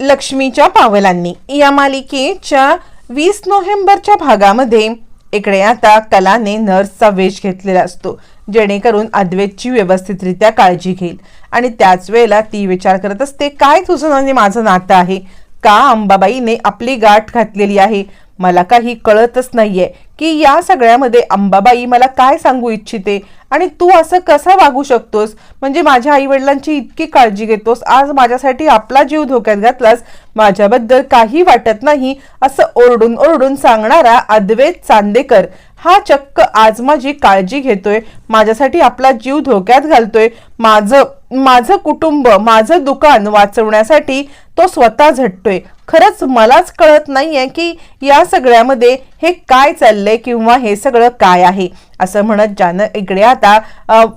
लक्ष्मीच्या पावलांनी. या मालिकेच्या वीस नोव्हेंबरच्या भागामध्ये इकडे आता कलाने नर्सचा वेश घेतलेला असतो जेणेकरून अद्वैतची व्यवस्थितरित्या काळजी घेईल. आणि त्याच वेळेला ती विचार करत असते काय तुझं आणि माझं नातं आहे? का अंबाबाईने आपली गाठ घातलेली आहे? मला काही कळतच नाहीये की या सगळ्यामध्ये अंबाबाई मला काय सांगू इच्छिते? आणि तू असं कसं वागू शकतोस? म्हणजे माझ्या आईवडिलांची इतकी काळजी घेतोस आज माझ्यासाठी आपला जीव धोक्यात घातलास माझ्याबद्दल काही वाटत नाही असं ओरडून ओरडून सांगणारा अद्वैत चांदेकर. हा चक्क आज माझी काळजी घेतोय माझ्यासाठी आपला जीव धोक्यात घालतोय माझं माझं कुटुंब माझं दुकान वाचवण्यासाठी तो स्वतः झटतोय. खरंच मलाच कळत नाहीये की या सगळ्यामध्ये हे काय चाललंय किंवा हे सगळं काय आहे. असं म्हणत ज्यानं इकडे आता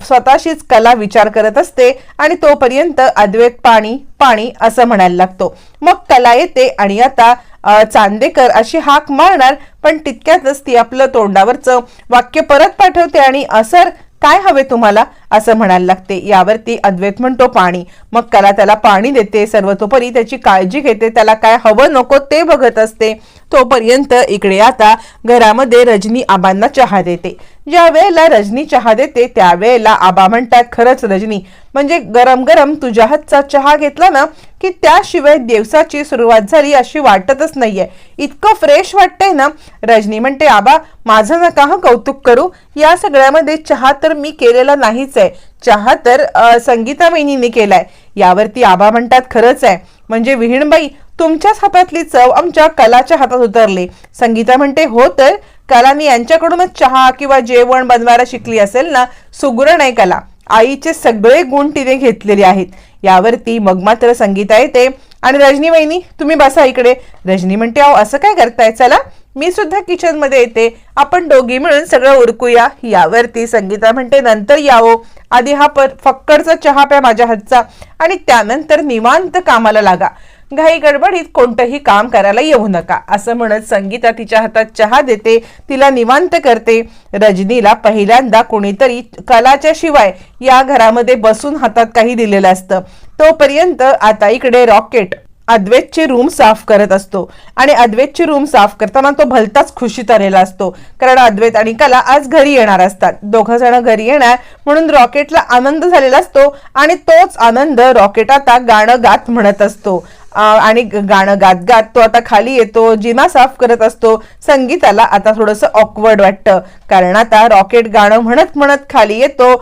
स्वतःशीच कला विचार करत असते आणि तोपर्यंत अद्वैत पाणी पाणी असं म्हणायला लागतो. मग कला येते आणि आता चांदेकर अशी हाक मारणार पण तितक्यातच ती आपलं तोंडावरचं वाक्य परत पाठवते आणि असर काय हवे तुम्हाला? असं म्हणायला लागते. यावरती अद्वैत म्हणतो पाणी. मग कला त्याला पाणी देते. सर्वतोपरी त्याची काळजी घेते. त्याला काय हवं नको ते बघत असते. तोपर्यंत इकडे आता घरामध्ये रजनी आबांना चहा देते. ज्या वेळेला रजनी चहा देते त्यावेळेला आबा म्हणतात खरंच रजनी म्हणजे गरम गरम तुझ्या हातचा चहा घेतला ना की त्याशिवाय दिवसाची सुरुवात झाली अशी वाटतच नाहीये. इतकं फ्रेश वाटतंय ना. रजनी म्हणते आबा माझं नका हं कौतुक करू. या सगळ्यामध्ये चहा तर मी केलेला नाहीच आहे. चहा तर संगीता वहिनीने केलाय. यावरती आबा म्हणतात खरंच आहे. म्हणजे विहीणबाई तुमच्याच हातातली चव आमच्या कलाच्या हातात उतरली. संगीता म्हणते हो तर. कलानी यांच्याकडूनच चहा किंवा जेवण बनवायला शिकली असेल ना सुगरण आहे कला. आईचे सगळे गुण तिने घेतलेले आहेत. यावरती मग मात्र संगीता येते. आणि रजनी वहिनी तुम्ही बसा इकडे. रजनी म्हणते अहो असं काय करताय? चला मी सुद्धा किचनमध्ये येते. आपण दोघी मिळून सगळं उरकूया. यावरती संगीता म्हणते नंतर यावो. आधी हा पर फक्कडचा चहा प्या माझ्या हातचा. आणि त्यानंतर निवांत कामाला लागा. घाई गडबडीत कोणतंही काम करायला येऊ नका असं म्हणत संगीता तिच्या हातात चहा देते तिला निवांत करते. रजनीला पहिल्यांदा कोणीतरी कलाच्या शिवाय या घरामध्ये बसून हातात काही दिलेलं असतं. तोपर्यंत आता इकडे रॉकेट अद्वेतचे रूम साफ करत असतो आणि अद्वेतचे रूम साफ करताना तो भलताच खुशीत आलेला असतो कारण अद्वैत आणि कला आज घरी येणार असतात. दोघं जण घरी येणार म्हणून रॉकेटला आनंद झालेला असतो आणि तोच आनंद रॉकेट आता गाणं गात म्हणत असतो. आणि गाणं गात गात तो आता खाली येतो जिमा साफ करत असतो. संगीताला आता थोडंसं ऑकवर्ड वाटतं. कारण आता रॉकेट गाणं म्हणत म्हणत खाली येतो.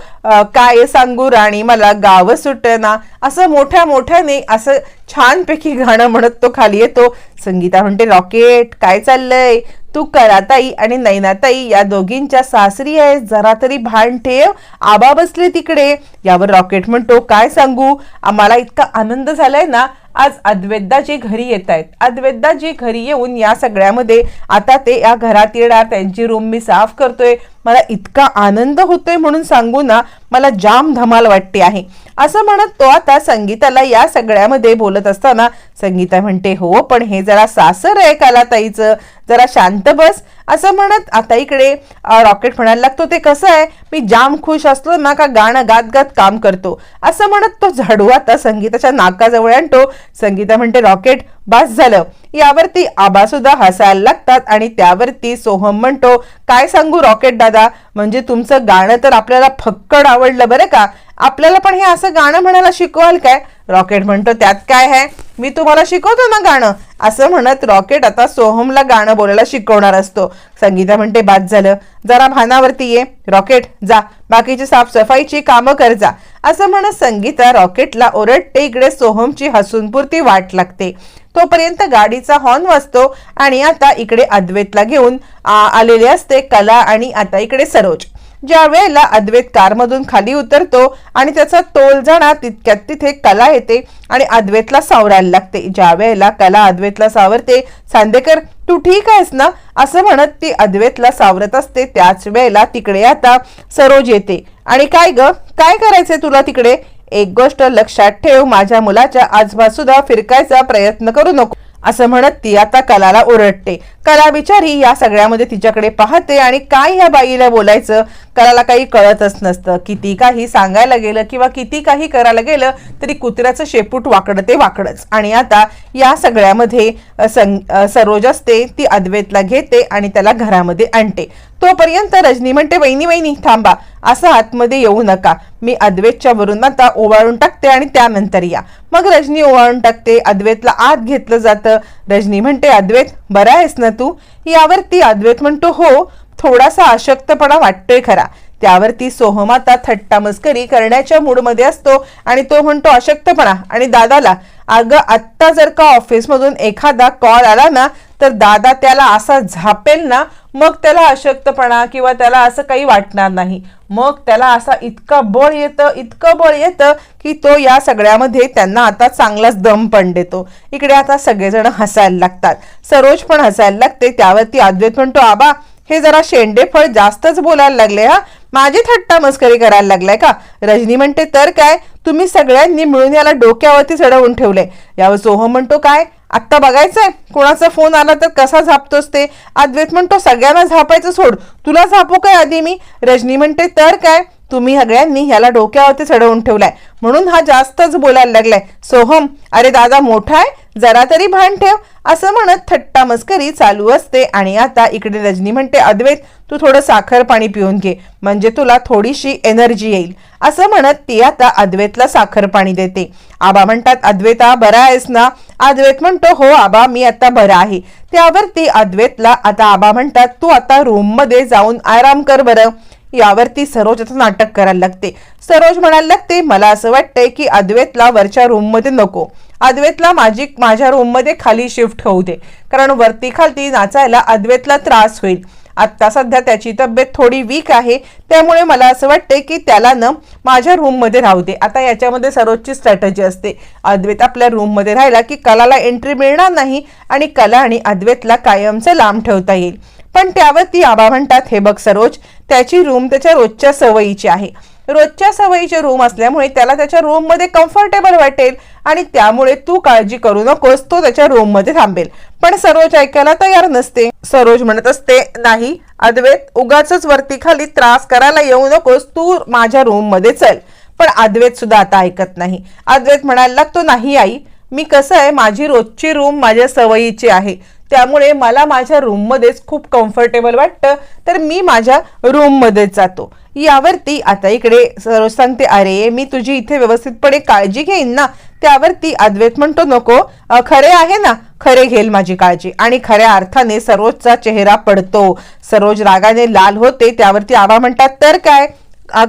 काय सांगू राणी मला गाव सुटना. असं मोठ्या मोठ्याने असं छानपैकी गाणं म्हणत तो खाली येतो. संगीता म्हणते रॉकेट काय चाललंय? तू कराताई आणि नैनाताई या दोघींच्या सासरी आहे जरा तरी भान ठेव. आबा बसले तिकडे. यावर रॉकेट म्हणतो काय सांगू? आम्हाला इतका आनंद झालाय ना आज अद्वैताजी घरी येत आहेत. अद्वैताजी घरी येऊन या सगळ्यामध्ये आता ते या घरात येणार. त्यांची रूम मी साफ करतोय. मला इतका आनंद होतोय म्हणून सांगू ना मला जाम धमाल वाटते आहे. असं म्हणत तो आता संगीताला या सगळ्यामध्ये बोलत असताना संगीता म्हणते हो पण हे जरा सासर आहे काला ताईचं जरा शांत बस. असं म्हणत आता इकडे रॉकेट म्हणायला लागतो ते कसं आहे? मी जाम खुश असलो ना का गाणं गात गात काम करतो. असं म्हणत तो झाडू आता संगीताच्या नाकाजवळ आणतो. संगीता म्हणते रॉकेट बास झालं. यावरती आबा सुद्धा हसायला लागतात आणि त्यावरती सोहम म्हणतो काय सांगू रॉकेट दादा? म्हणजे तुमचं गाणं तर आपल्याला फक्कड आवडलं बरं का? आपल्याला पण हे असं गाणं म्हणायला शिकवाल काय? रॉकेट म्हणतो त्यात काय आहे? मी तुम्हाला शिकवतो ना गाणं. असं म्हणत रॉकेट आता सोहमला गाणं बोलायला शिकवणार असतो. संगीता म्हणते बाद झालं. जरा भानावरती ये. रॉकेट जा. बाकीची साफसफाईची कामं कर जा. असं म्हणत संगीता रॉकेटला ओरडते. इकडे सोहमची हसूनपुरती वाट लागते. तोपर्यंत गाडीचा हॉर्न वाजतो आणि आता इकडे अद्वैतला घेऊन आलेले असते कला आणि आता इकडे सरोज. ज्या वेळेला अद्वैत कारमधून खाली उतरतो आणि त्याचा तोल जाणार तितक्यात तिथे कला येते आणि अद्वैतला सावरायला लागते. ज्या वेळेला कला अद्वैतला सावरते सांदेकर तू ठीक आहेस ना? असं म्हणत ती अद्वैतला सावरत असते. त्याच वेळेला तिकडे आता सरोज येते. आणि काय ग? काय करायचंय तुला तिकडे? एक गोष्ट लक्षात ठेव माझ्या मुलाच्या आजूबाजूला फिरकायचा प्रयत्न करू नको. असं म्हणत ती आता कलाला ओरडते. कला बिचारी या सगळ्यामध्ये तिच्याकडे पाहते आणि काय ह्या बाईला बोलायचं? कलाला काही कळतच नसतं. किती काही सांगायला गेलं किंवा किती काही करायला गेलं तरी कुत्र्याचं शेपूट वाकडं ते वाकडच. आणि आता या सगळ्यामध्ये सं सरोज असते ती अद्वैतला घेते आणि त्याला घरामध्ये आणते. तोपर्यंत रजनी म्हणते वहिनी वहिनी थांबा. असं आतमध्ये येऊ नका. मी अद्वैतच्या वरून आता ओवाळून टाकते आणि त्यानंतर या. मग रजनी ओवाळून टाकते. अद्वैतला आत घेतलं जातं. रजनी म्हणते अद्वैत बरा आहेस ना तू? यावरती अद्वैत म्हणतो हो थोडासा अशक्तपणा वाटतोय खरा. त्यावरती सोहमाता थट्टा मस्करी करण्याच्या मूडमध्ये असतो आणि तो म्हणतो अशक्तपणा. आणि दादाला अगं आत्ता जर का ऑफिसमधून एखादा कॉल आला ना तर दादा त्याला असा झापेल ना मग त्याला अशक्तपणा किंवा त्याला असं काही वाटणार नाही. मग त्याला असा इतकं बळ येतं इतकं बळ येतं की तो या सगळ्यामध्ये त्यांना आता चांगलाच दम पण देतो. इकडे आता सगळेजण हसायला लागतात. सरोज पण हसायला लागते. त्यावरती अद्वैत म्हणतो आबा हे जरा शेंडे फळ जास्तच बोलायला लागले हा? माझी थट्टा मस्करी करायला लागलाय का? रजनी म्हणते तर काय? तुम्ही सगळ्यांनी मिळून याला डोक्यावरती चढवून ठेवले. यावर सोहम म्हणतो काय? आत्ता बघायचंय? कोणाचा फोन आला तर कसा झापतोस ते? अद्वैत म्हणतो सगळ्यांना झापायचं सोड. तुला झापू काय आधी मी? रजनी म्हणते तर काय? तुम्ही सगळ्यांनी ह्याला डोक्यावरती चढवून ठेवलाय. म्हणून हा जास्तच बोलायला लागलाय. सोहम अरे दादा मोठा आहे? जरा तरी भान ठेव असं म्हणत थट्टा मस्करी चालू असते. आणि आता इकडे रजनी म्हणते अद्वैत तू थोडं साखर पाणी पिऊन घे. म्हणजे तुला थोडीशी एनर्जी येईल. असं म्हणत ती आता अद्वैतला साखर पाणी देते. आबा म्हणतात अद्वैता बरा आहेस ना? अद्वैत म्हणतो हो आबा मी आता बरा आहे. त्यावरती अद्वैतला आता आबा म्हणतात तू आता रूममध्ये जाऊन आराम कर बरं. यावरती सरोज नाटक करायला लागते. सरोज म्हणायला लागते मला असं वाटतंय की अद्वैतला वरच्या रूममध्ये नको. अद्वैतला माझी माझ्या रूममध्ये खाली शिफ्ट होऊ दे. कारण वरती खालती नाचायला अद्वैतला त्रास होईल. आत्ता सध्या त्याची तब्येत थोडी वीक आहे. त्यामुळे मला असं वाटतंय की त्याला न माझ्या रूममध्ये राहू दे. आता याच्यामध्ये सरोजची स्ट्रॅटजी असते. अद्वैत आपल्या रूममध्ये राहिला की कलाला एंट्री मिळणार नाही आणि कला आणि अद्वैतला कायमचं लांब ठेवता येईल. पण त्यावर ती आबा म्हणतात हे बघ सरोज त्याची रूम त्याच्या रोजच्या सवयीची आहे. रोजच्या सवयीचे रूम असल्यामुळे त्याला त्याच्या रूममध्ये कम्फर्टेबल वाटेल आणि त्यामुळे तू काळजी करू नकोस तो त्याच्या रूममध्ये थांबेल. पण सरोज ऐकायला तयार नसते. सरोज म्हणत असते नाही अद्वैत उगाच वरती खाली त्रास करायला येऊ नकोस तू माझ्या रूममध्ये चल. पण अद्वैत सुद्धा आता ऐकत नाही. अद्वैत म्हणायला लागतो नाही आई मी कसं आहे माझी रोजची रूम माझ्या सवयीची आहे. त्यामुळे मला माझ्या रूममध्येच खूप कम्फर्टेबल वाटतं. तर मी माझ्या रूममध्येच जातो. यावरती आता इकडे सरोज सांगते अरे मी तुझी इथे व्यवस्थितपणे काळजी घेईन ना? त्यावरती अद्वैत म्हणतो नको. खरे आहे ना? खरे घेईल माझी काळजी. आणि खऱ्या अर्थाने सरोजचा चेहरा पडतो. सरोज रागाने लाल होते. त्यावरती आवा म्हणतात तर काय?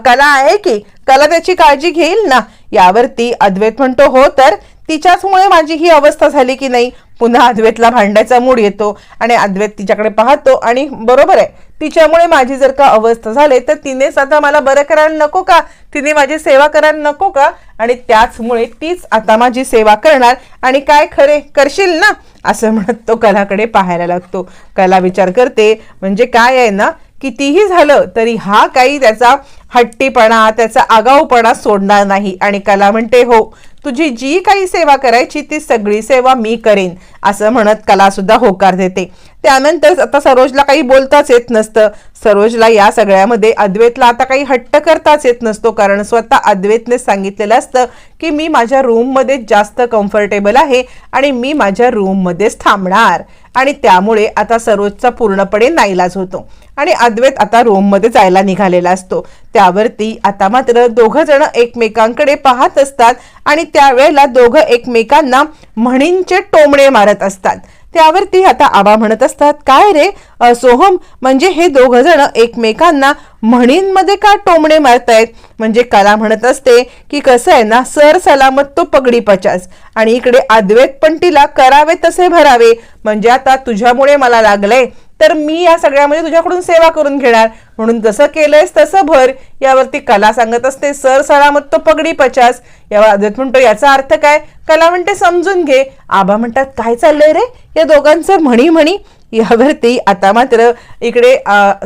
कला आहे की? कला त्याची काळजी घेईल ना? यावरती अद्वैत म्हणतो हो तर? तिच्याचमुळे माझी ही अवस्था झाली की नाही? पुन्हा अद्वैतला भांडायचा मूड येतो आणि अद्वैत तिच्याकडे पाहतो आणि बरोबर आहे तिच्यामुळे माझी जर का अवस्था झाली तर तिनेच आता मला बरं करायला नको का? तिने माझी सेवा करायला नको का? आणि त्याचमुळे तीच आता माझी सेवा करणार आणि काय खरे? करशील ना? असं म्हणत तो कलाकडे पाहायला लागतो. कला विचार करते म्हणजे काय आहे ना कितीही झालं तरी हा काही त्याचा हट्टीपणा त्याचा आगाऊपणा सोडणार नाही. आणि कला म्हणते हो तुझी जी काही सेवा करायची ती सगळी सेवा मी करेन असं म्हणत कला सुद्धा होकार देते. त्यानंतर आता सरोजला काही बोलताच येत नसतं. सरोजला या सगळ्यामध्ये अद्वैतला आता काही हट्ट करताच येत नसतो कारण स्वतः अद्वैतने सांगितलेलं असतं की मी माझ्या रूममध्ये जास्त कम्फर्टेबल आहे आणि मी माझ्या रूममध्येच थांबणार. आणि त्यामुळे आता सरोजचा पूर्णपणे नाईलाज होतो. आणि अद्वैत आता रोममध्ये जायला निघालेला असतो. त्यावरती आता मात्र दोघं जण एकमेकांकडे पाहत असतात आणि त्यावेळेला दोघं एकमेकांना म्हणींचे टोमणे मारत असतात. त्यावरती आता आबा म्हणत असतात काय रे? सोहम म्हणजे हे दोघ जण एकमेकांना म्हणींमध्ये का टोमणे मारतायत? म्हणजे कला म्हणत असते की कसं आहे ना सर सलामत तो पगडी पचास आणि इकडे अद्वैत पण तिला करावे तसे भरावे. म्हणजे आता तुझ्यामुळे मला लागलंय. तर मी या सगळ्यामध्ये तुझ्याकडून सेवा करून घेणार. म्हणून जसं केलंयस तसं भर. यावरती कला सांगत असते सर सलामत तो पगडी पचास. यावर अद्वैत म्हणतो याचा अर्थ काय? कला म्हणते समजून घे. आबा म्हणतात काय चाललंय रे? या दोघांचं म्हणी म्हणी यावरती आता मात्र इकडे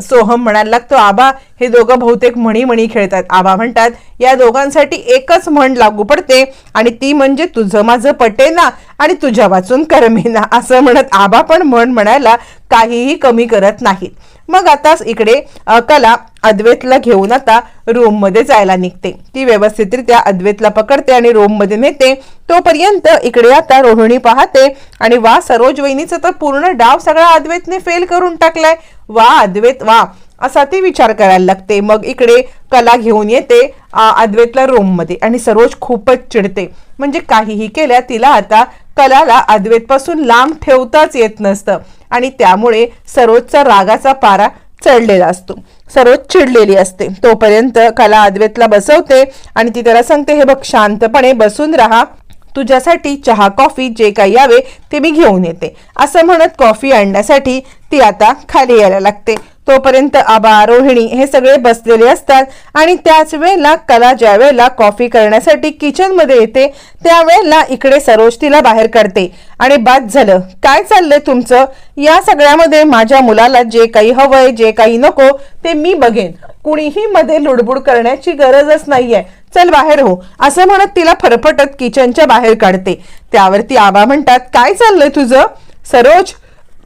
सोहम म्हणायला लागतो आबा हे दोघं बहुतेक म्हणी म्हणी खेळतात. आबा म्हणतात या दोघांसाठी एकच म्हण लागू पडते आणि ती म्हणजे तुझं माझं पटेना आणि तुझ्या वाचून करमेना. असं म्हणत आबा पण म्हण म्हणायला काहीही कमी करत नाहीत. मग आताच इकडे कला अद्वैतला घेऊन आता रोममध्ये जायला निघते. ती व्यवस्थितरित्या अद्वैतला पकडते आणि रोममध्ये नेते तोपर्यंत इकडे आता रोहिणी पाहते आणि वा सरोज वहिनीचा तर पूर्ण डाव सगळा अद्वैतने फेल करून टाकलाय. वा अद्वैत वा असा ती विचार करायला लागते. मग इकडे कला घेऊन येते अद्वेतला अद्वैतला मध्ये आणि सरोज खूपच चिडते. म्हणजे काहीही केल्या तिला आता कलाला अद्वैतपासून लांब ठेवताच येत नसतं. आणि त्यामुळे सरोजचा रागाचा पारा चढलेला असतो. सरोज चिडलेली असते. तोपर्यंत कला अद्वैतला बसवते आणि ती त्याला सांगते हे बघ शांतपणे बसून राहा. तुझ्यासाठी चहा कॉफी जे काही यावे ते मी घेऊन येते. असं म्हणत कॉफी आणण्यासाठी ती आता खाली यायला लागते. तोपर्यंत आबा रोहिणी हे सगळे बसलेले असतात आणि त्याच वेळेला कला ज्या वेळेला कॉफी करण्यासाठी किचनमध्ये येते त्यावेळेला इकडे सरोज तिला बाहेर काढते. आणि बाद झालं. काय चाललंय तुमचं? या सगळ्यामध्ये माझ्या मुलाला जे काही हवंय जे काही नको ते मी बघेन. कुणीही मध्ये लुडबुड करण्याची गरजच नाहीये. चल बाहेर हो. असं म्हणत तिला फरफटत किचनच्या बाहेर काढते. त्यावरती आबा म्हणतात काय चाललंय तुझं? सरोज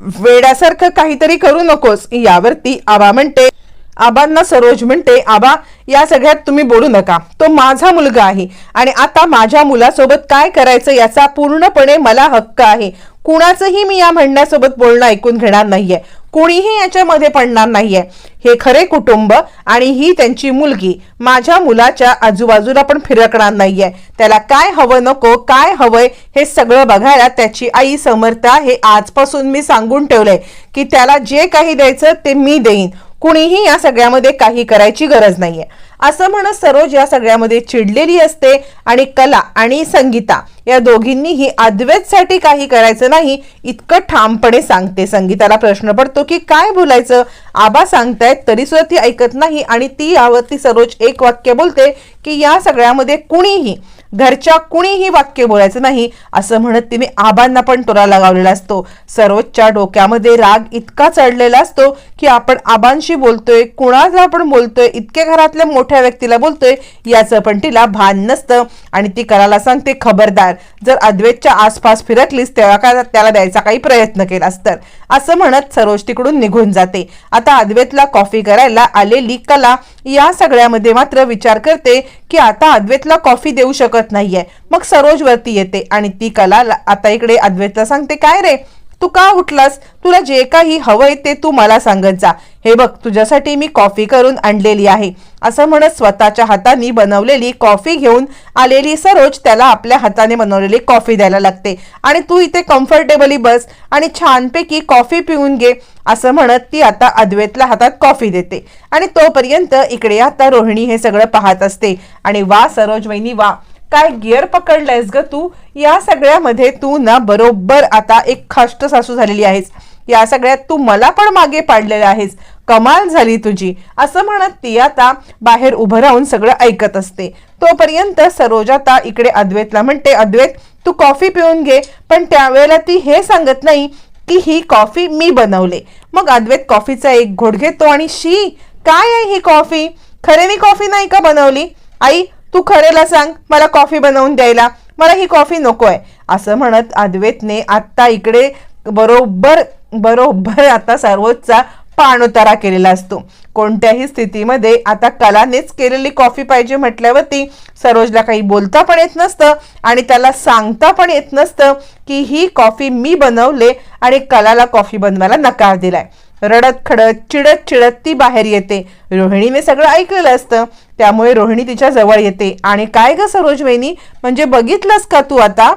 वेड्यासारखं काहीतरी करू नकोस. यावरती आबा म्हणते आबांना सरोज म्हणते आबा या सगळ्यात तुम्ही बोलू नका. तो माझा मुलगा आहे आणि आता माझ्या मुलासोबत काय करायचं याचा पूर्णपणे मला हक्क आहे. कुणाचंही मी या म्हणण्यासोबत बोलणं ऐकून घेणार नाहीये. कुणीही याच्यामध्ये पडणार नाहीये. हे खरे कुटुंब आणि ही त्यांची मुलगी माझ्या मुलाच्या आजूबाजूला पण फिरकणार नाहीये. त्याला काय हवं नको काय हवंय हे सगळं बघायला त्याची आई समर्थ हे आजपासून मी सांगून ठेवलंय की त्याला जे काही द्यायचं ते मी देईन. कुणीही या सगळ्यामध्ये काही करायची गरज नाहीये. असं म्हणत सरोज या सगळ्यामध्ये चिडलेली असते आणि कला आणि संगीता या दोघींनीही अद्वैतसाठी काही करायचं नाही इतकं ठामपणे सांगते. संगीताला प्रश्न पडतो की काय बोलायचं? आबा सांगतायत तरी सुद्धा ती ऐकत नाही आणि ती यावरती सरोज एक वाक्य बोलते की या सगळ्यामध्ये कुणीही घरच्या कुणीही वाक्य बोलायचं नाही असं म्हणत तिने आबांना पण तोरा लगावलेला असतो. सरोजच्या डोक्यामध्ये राग इतका चढलेला असतो की आपण आबांशी बोलतोय कुणाला आपण बोलतोय इतक्या घरातल्या मोठ्या व्यक्तीला बोलतोय याचं पण तिला भान नसतं. आणि ती करायला सांगते खबरदार जर अद्वैतच्या आसपास फिरकलीस तेव्हा का त्याला द्यायचा काही प्रयत्न केलास तर. असं म्हणत सरोज तिकडून निघून जाते. आता अद्वैतला कॉफी करायला आलेली कला या सगळ्यामध्ये मात्र विचार करते की आता अद्वैतला कॉफी देऊ शकत नाहीये. मग सरोज वरती येते आणि ती कला आता इकडे अद्वैतला सांगते काय रे? तू का उठलास? तुला जे काही हवंय ते तू मला सांगत जा. हे बघ तुझ्यासाठी मी कॉफी करून आणलेली आहे. असं म्हणत स्वतःच्या हाताने बनवलेली कॉफी घेऊन आलेली सरोज त्याला आपल्या हाताने बनवलेली कॉफी द्यायला लागते. आणि तू इथे कम्फर्टेबली बस आणि छानपैकी कॉफी पिऊन घे असं म्हणत ती आता अद्वैतला हातात कॉफी देते. आणि तोपर्यंत इकडे आता रोहिणी हे सगळं पाहत असते. आणि वा सरोज वहिनी वा. काय गिअर पकडलायस ग तू? या सगळ्यामध्ये तू ना बरोबर आता एक खाष्ट सासू झालेली आहेस. या सगळ्यात तू मला पण मागे पाडलेलं आहेस. कमाल झाली तुझी. असं म्हणत ती आता बाहेर उभं राहून सगळं ऐकत असते. तोपर्यंत सरोजाता इकडे अद्वैतला म्हणते अद्वैत तू कॉफी पिऊन घे पण त्यावेळेला ती हे सांगत नाही की ही कॉफी मी बनवले. मग अद्वैत कॉफीचा एक घोट घेतो आणि शी काय आहे ही कॉफी? खरेनी कॉफी नाही का बनवली? आई तू खरेला सांग मला कॉफी बनवून द्यायला. मला ही कॉफी नको आहे असं म्हणत अद्वैतने आत्ता इकडे बरोबर बरोबर आता सर्वोच्चा पाणउतारा केलेला असतो. कोणत्याही स्थितीमध्ये आता कलानेच केलेली कॉफी पाहिजे म्हटल्यावरती सरोजला काही बोलता पण येत नसतं आणि त्याला सांगता पण येत नसतं की ही कॉफी मी बनवले आणि कलाला कॉफी बनवायला नकार दिलाय. रडत खडत चिडत चिडत ती बाहेर येते. रोहिणीने सगळं ऐकलेलं असतं. त्यामुळे रोहिणी तिच्या जवळ येते. आणि काय ग सरोज वहिनी म्हणजे बघितलंस का तू आता?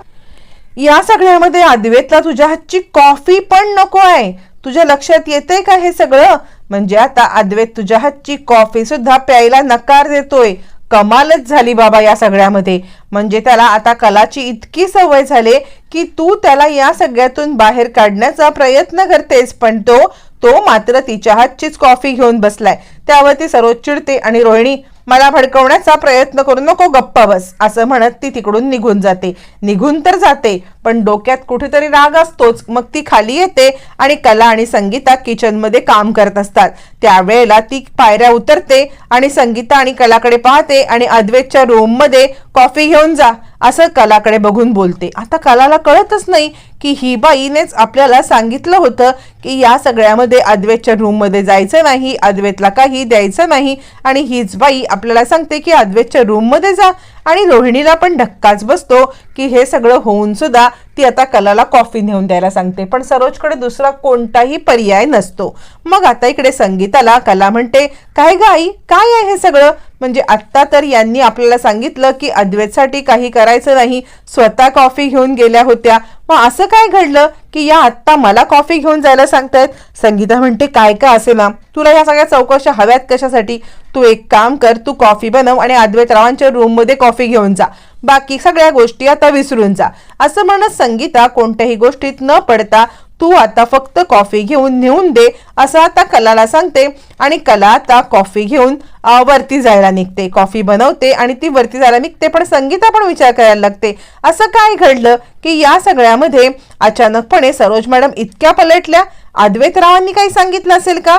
या सगळ्यामध्ये अद्वेतला तुझ्या हातची कॉफी पण नको आहे. तुझ्या लक्षात येतंय का हे सगळं? म्हणजे आता अद्वैत तुझ्या हातची कॉफी सुद्धा प्यायला नकार देतोय. कमालच झाली बाबा या सगळ्यामध्ये. म्हणजे त्याला आता कलाची इतकी सवय झाले की तू त्याला या सगळ्यातून बाहेर काढण्याचा प्रयत्न करतेस. पण तो तो मात्र तिच्या हातचीच कॉफी घेऊन बसलाय. त्यावरती सरोज चिडते आणि रोहिणी मला भडकवण्याचा प्रयत्न करू नको गप्पा बस असं म्हणत ती तिकडून निघून जाते. निघून तर जाते पण डोक्यात कुठेतरी राग असतोच. मग ती खाली येते आणि कला आणि संगीता किचनमध्ये काम करत असतात. त्यावेळेला ती पायऱ्या उतरते आणि संगीता आणि कलाकडे पाहते आणि अद्वैतच्या रूममध्ये कॉफी घेऊन जा. असं कलाकडे बघून बोलते. आता कलाला कळतच नाही की ही बाईनेच आपल्याला सांगितलं होतं की या सगळ्यामध्ये अद्वैतच्या रूममध्ये जायचं नाही अद्वैतला काही द्यायचं नाही आणि हीच बाई आपल्याला सांगते की अद्वैतच्या रूममध्ये जा. आणि रोहिणीला पण धक्काच बसतो की हे सगळं होऊन सुद्धा ती आता कलाला कॉफी नेऊन द्यायला सांगते. पण सरोजकडे दुसरा कोणताही पर्याय नसतो. मग आता इकडे संगीताला कला म्हणते काय गाई काय आहे हे सगळं? म्हणजे आत्ता तर यांनी आपल्याला सांगितलं की अद्वैतसाठी काही करायचं नाही. स्वतः कॉफी घेऊन गेल्या होत्या. मग असं काय घडलं की या आत्ता मला कॉफी घेऊन जायला सांगतायत? संगीता म्हणते काय काय असे ना तुला या सगळ्या चौकशा हव्यात कशासाठी? तू एक काम कर तू कॉफी बनव आणि अद्वैतरावांच्या रूममध्ये कॉफी घेऊन जा. बाकी सगळ्या गोष्टी आता विसरून जा. असं म्हणत संगीता कोणत्याही गोष्टीत न पडता तू आता फक्त कॉफी घेऊन नेऊन दे असं आता कलाला सांगते. आणि कला आता कॉफी घेऊन वरती जायला निघते. कॉफी बनवते आणि ती वरती जायला निघते पण संगीता पण विचार करायला लागते. असं काय घडलं की या सगळ्यामध्ये अचानकपणे सरोज मॅडम इतक्या पलटल्या? अद्वैतरावांनी काही सांगितलं असेल का?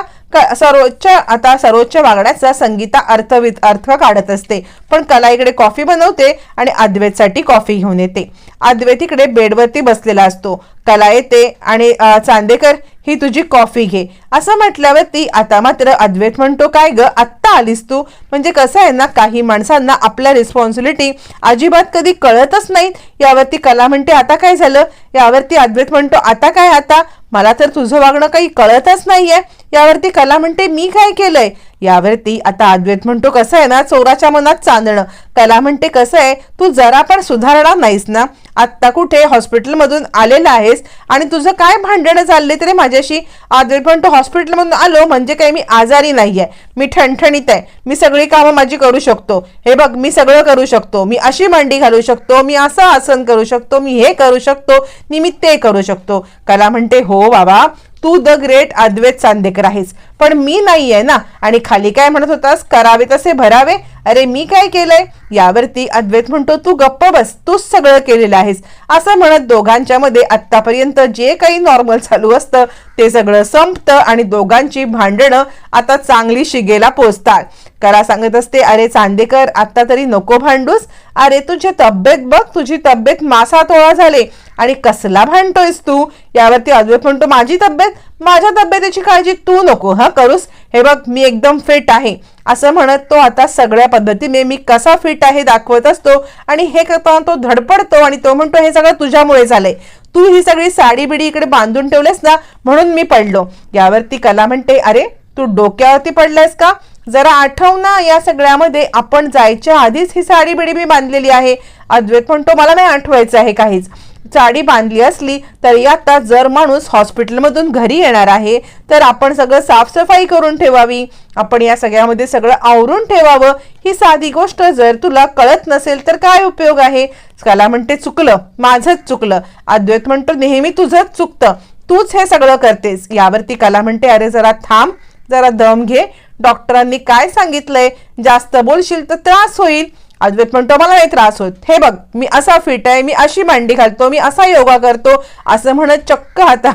सर्वोच्च आता सर्वोच्च वागण्याचा संगीता अर्थ अर्थ काढत असते. पण कला इकडे कॉफी बनवते आणि अद्वैतसाठी कॉफी घेऊन येते. अद्वैत इकडे बेडवरती बसलेला असतो. कला येते आणि चांदेकर ही तुझी कॉफी घे. असं म्हटल्यावरती आता मात्र अद्वैत म्हणतो काय ग आत्ता आलीस तू? म्हणजे कसं आहे ना काही माणसांना आपल्या रिस्पॉन्सिबिलिटी अजिबात कधी कळतच नाहीत यावरती कला म्हणते आता काय झालं? यावरती अद्वैत म्हणतो आता काय आता? मला तर तुझं वागणं काही कळतच नाहीये. यावरती कला म्हणते मी काय केलंय? यावरती आता अद्वैत म्हणतो कसं आहे ना चोराच्या मनात चांदणं. कला म्हणते कसं आहे? तू जरा पण सुधारणार नाहीस ना? आत्ता कुठे हॉस्पिटलमधून आलेला आहेस? आणि तुझं काय भांडणं चालले तरी माझ्याशी आजपर्यंत म्हणतो हॉस्पिटलमधून आलो म्हणजे काही मी आजारी नाही आहे मी ठणठणीत आहे. मी सगळी कामं माझी करू शकतो. हे बघ मी सगळं करू शकतो. मी अशी मांडी घालू शकतो. मी असं आसन करू शकतो. मी हे करू शकतो. नि मी ते करू शकतो. कला म्हणते हो बाबा तू द ग्रेट अद्वैत चांदेकर आहेस. पण मी नाहीये ना. आणि खाली काय म्हणत होतास? करावे तसे भरावे? अरे मी काय केलंय? यावरती अद्वैत म्हणतो तू गप्प बस. तूच सगळं केलेलं आहेस. असं म्हणत दोघांच्या मध्ये आतापर्यंत जे काही नॉर्मल चालू असतं ते सगळं संपतं आणि दोघांची भांडणं आता चांगली शिगेला पोचतात. करा सांगत असते अरे चांदेकर आत्ता तरी नको भांडूस. अरे तुझी तब्येत बघ तुझी तब्येत मासा तोळा झाले. आणि कसला भांडतोयस तू? यावरती अद्वैत म्हणतो माझी तब्येत? माझ्या तब्येतीची काळजी तू नको हा करूस? हे बघ मी एकदम फिट आहे. असं म्हणत तो आता सगळ्या पद्धतीने मी कसा फिट आहे दाखवत असतो. आणि हे करताना तो धडपडतो आणि तो म्हणतो हे सगळं तुझ्यामुळे झालंय. तू ही सगळी साडी बिडी इकडे बांधून ठेवलेस ना म्हणून मी पडलो. यावरती कला म्हणते अरे तू डोक्यावरती पडलायस का? जरा आठव ना या सगळ्यामध्ये आपण जायच्या आधीच ही साडी बिडी मी बांधलेली आहे. अद्वैत म्हणतो मला नाही आठवायचं आहे काहीच. साडी बांधली असली तरी आता जर माणूस हॉस्पिटलमधून घरी येणार आहे तर आपण सगळं साफसफाई करून ठेवावी. आपण या सगळ्यामध्ये सगळं आवरून ठेवावं. ही साधी गोष्ट जर तुला कळत नसेल तर काय उपयोग आहे? कला म्हणते चुकलं माझंच चुकलं. अद्वैत म्हणतो नेहमी तुझंच चुकतं. तूच हे सगळं करतेस. यावरती कला म्हणते अरे जरा थांब जरा दम घे. डॉक्टरांनी काय सांगितलंय? जास्त बोलशील तर त्रास होईल. अद्वैत म्हणतो मला नाही त्रास होत. हे बघ मी असा फिट आहे मी अशी मांडी घालतो मी असा योगा करतो. असं म्हणत चक्क आता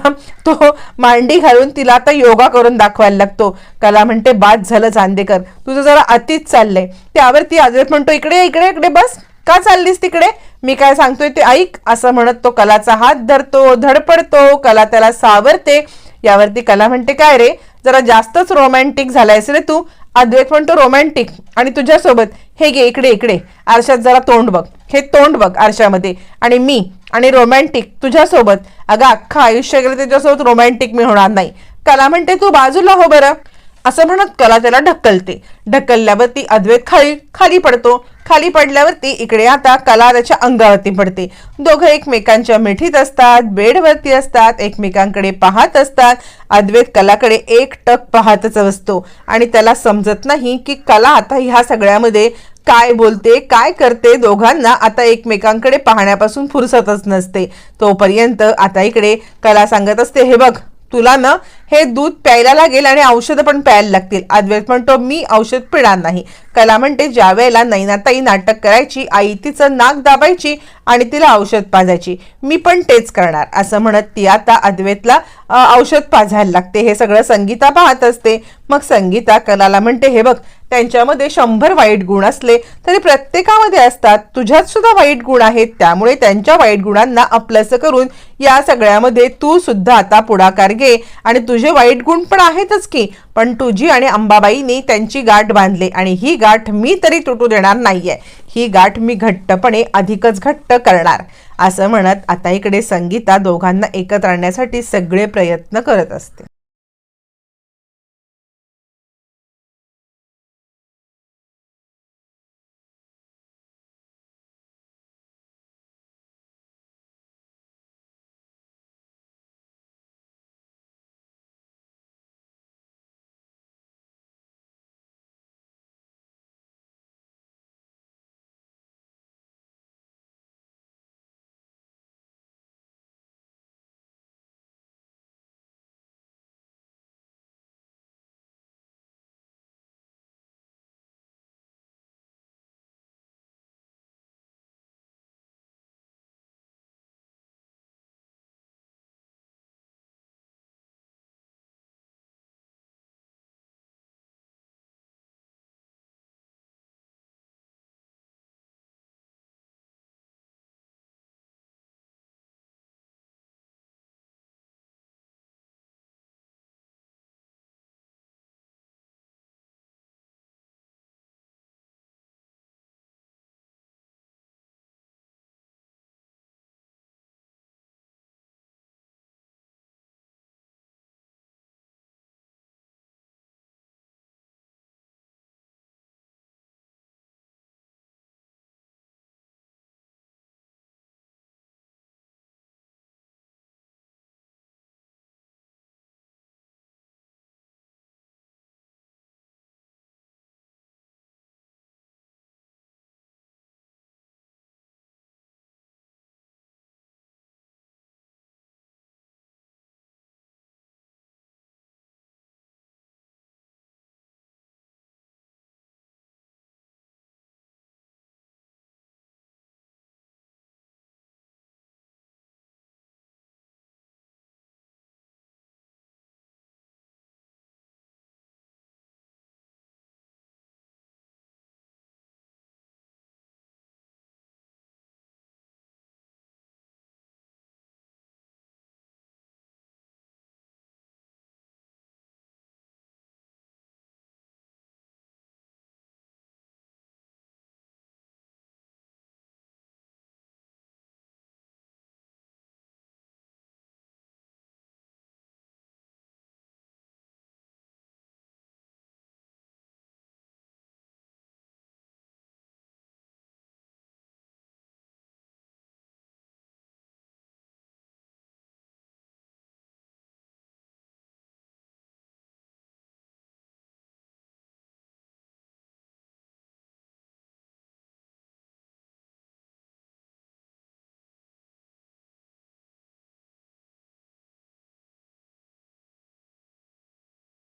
तो मांडी घालून तिला आता योगा करून दाखवायला लागतो. कला म्हणते बाद झालं चांदेकर. तुझं जरा अतिच चाललंय. त्यावरती अद्वैत म्हणतो इकडे इकडे इकडे बस. का चाललीस तिकडे? मी काय सांगतोय ते ऐक. असं म्हणत तो कलाचा हात धरतो धडपडतो. कला त्याला सावरते. यावरती कला म्हणते काय रे? जरा जास्तच रोमॅन्टिक झालायस रे तू. अद्वैत म्हणतो रोमॅन्टिक आणि तुझ्यासोबत हे घे इकडे इकडे. आरशात जरा तोंड बघ. हे तोंड बघ आरशामध्ये. आणि मी आणि रोमॅन्टिक तुझ्यासोबत. अगं अख्खं आयुष्य गेलं त्याच्यासोबत रोमॅन्टिक मी होणार नाही. कला म्हणते तू बाजूला हो बरं. असं म्हणत कला त्याला ढकलते. ढकलल्यावरती अद्वैत खाली खाली पडतो. खाली पडल्यावरती इकडे आता कला त्याच्या अंगावरती पडते. दोघं एकमेकांच्या मिठीत असतात बेडवरती असतात एकमेकांकडे पाहत असतात. अद्वैत कलाकडे एक टक पाहतच असतो. आणि त्याला समजत नाही की कला आता ह्या सगळ्यामध्ये काय बोलते काय करते. दोघांना आता एकमेकांकडे पाहण्यापासून फुरसतच नसते. तोपर्यंत आता इकडे कला सांगत असते हे बघ तुला ना हे दूध प्यायला लागेल आणि औषधं पण प्यायला लागतील. अद्वैत म्हणतो मी औषध पिणार नाही. कला म्हणते ज्या वेळेला नैनाताई नाटक करायची आई तिचं नाक दाबायची आणि तिला औषध पाजायची मी पण तेच करणार. असं म्हणत ती आता अद्वैतला औषध पाजायला लागते. हे सगळं संगीता पाहत असते. मग संगीता कलाला म्हणते हे बघ त्यांच्यामध्ये शंभर वाईट गुण असले तरी प्रत्येकामध्ये असतात. तुझ्यात सुद्धा वाईट गुण आहेत. त्यामुळे त्यांच्या वाईट गुणांना आपलंसं करून या सगळ्यामध्ये तू सुद्धा आता पुढाकार घे. आणि तुझे वाईट गुण पण आहेतच की पण तुझी आणि अंबाबाईने त्यांची गाठ बांधली. आणि ही गाठ मी तरी तुटू देणार नाहीये. ही गाठ मी घट्टपणे अधिकच घट्ट करणार. असं म्हणत आता इकडे संगीता दोघांना एकत्र आणण्यासाठी सगळे प्रयत्न करत असते.